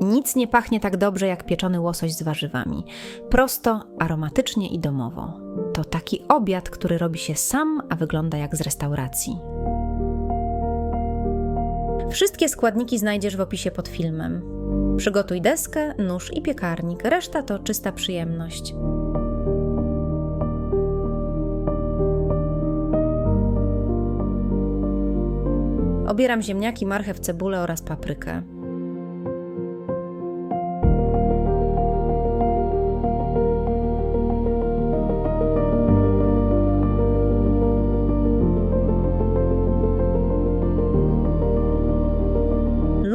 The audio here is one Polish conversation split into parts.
Nic nie pachnie tak dobrze jak pieczony łosoś z warzywami. Prosto, aromatycznie i domowo. To taki obiad, który robi się sam, a wygląda jak z restauracji. Wszystkie składniki znajdziesz w opisie pod filmem. Przygotuj deskę, nóż i piekarnik, reszta to czysta przyjemność. Obieram ziemniaki, marchew, cebulę oraz paprykę.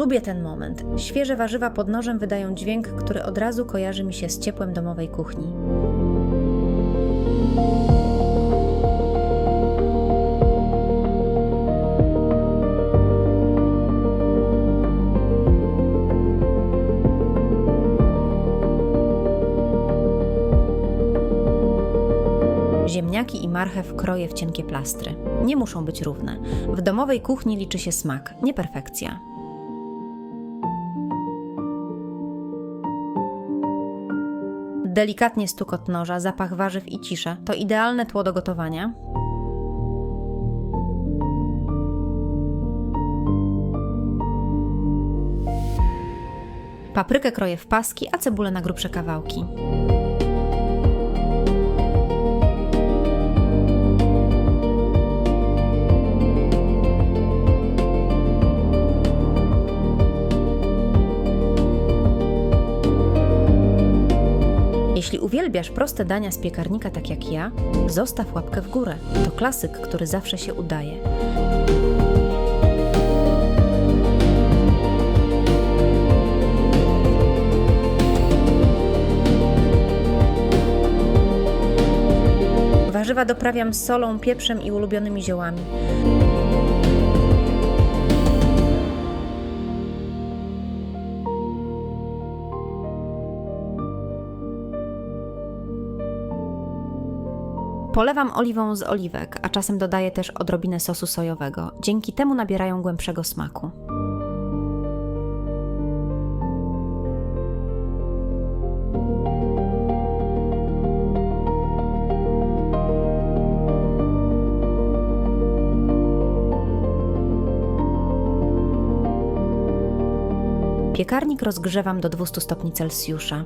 Lubię ten moment. Świeże warzywa pod nożem wydają dźwięk, który od razu kojarzy mi się z ciepłem domowej kuchni. Ziemniaki i marchew kroję w cienkie plastry. Nie muszą być równe. W domowej kuchni liczy się smak, nie perfekcja. Delikatnie stukot noża, zapach warzyw i cisza to idealne tło do gotowania. Paprykę kroję w paski, a cebulę na grubsze kawałki. Jeśli uwielbiasz proste dania z piekarnika tak jak ja, zostaw łapkę w górę. To klasyk, który zawsze się udaje. Warzywa doprawiam solą, pieprzem i ulubionymi ziołami. Polewam oliwą z oliwek, a czasem dodaję też odrobinę sosu sojowego. Dzięki temu nabierają głębszego smaku. Piekarnik rozgrzewam do 200 stopni Celsjusza.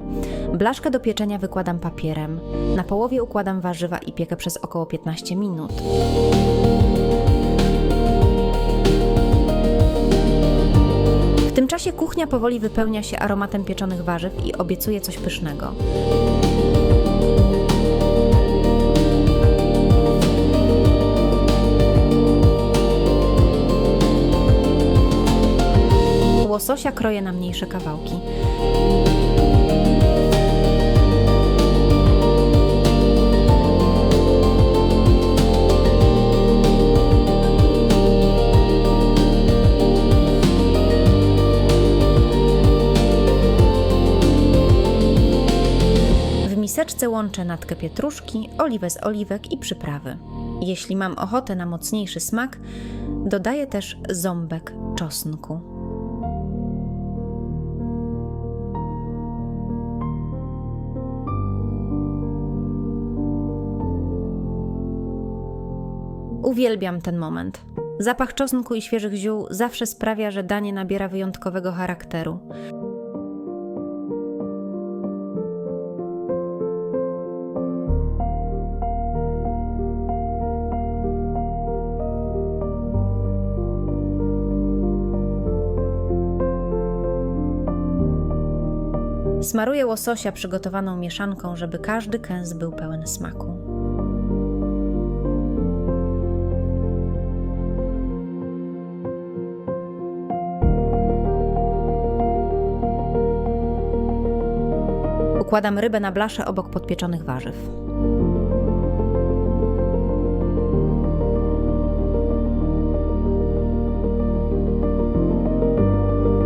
Blaszkę do pieczenia wykładam papierem. Na połowie układam warzywa i piekę przez około 15 minut. W tym czasie kuchnia powoli wypełnia się aromatem pieczonych warzyw i obiecuje coś pysznego. Łososia kroję na mniejsze kawałki. W miseczce łączę natkę pietruszki, oliwę z oliwek i przyprawy. Jeśli mam ochotę na mocniejszy smak, dodaję też ząbek czosnku. Uwielbiam ten moment. Zapach czosnku i świeżych ziół zawsze sprawia, że danie nabiera wyjątkowego charakteru. Smaruję łososia przygotowaną mieszanką, żeby każdy kęs był pełen smaku. Układam rybę na blaszę obok podpieczonych warzyw.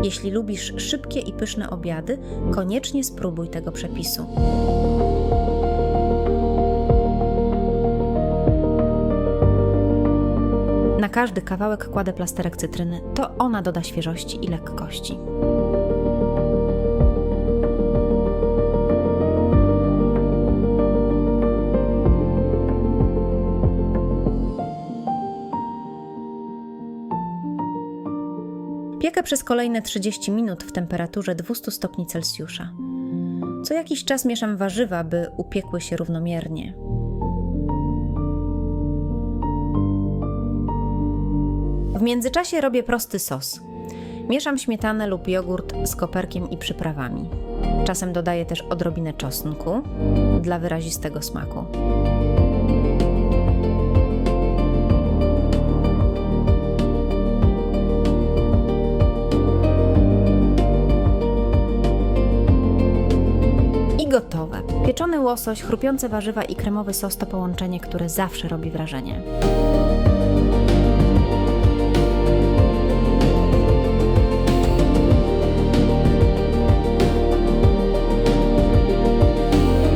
Jeśli lubisz szybkie i pyszne obiady, koniecznie spróbuj tego przepisu. Na każdy kawałek kładę plasterek cytryny, to ona doda świeżości i lekkości. Piekę przez kolejne 30 minut w temperaturze 200 stopni Celsjusza. Co jakiś czas mieszam warzywa, by upiekły się równomiernie. W międzyczasie robię prosty sos. Mieszam śmietanę lub jogurt z koperkiem i przyprawami. Czasem dodaję też odrobinę czosnku dla wyrazistego smaku. Gotowe. Pieczony łosoś, chrupiące warzywa i kremowy sos to połączenie, które zawsze robi wrażenie.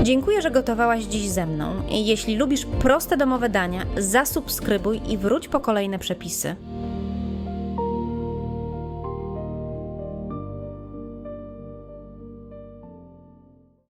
Dziękuję, że gotowałaś dziś ze mną. Jeśli lubisz proste domowe dania, zasubskrybuj i wróć po kolejne przepisy.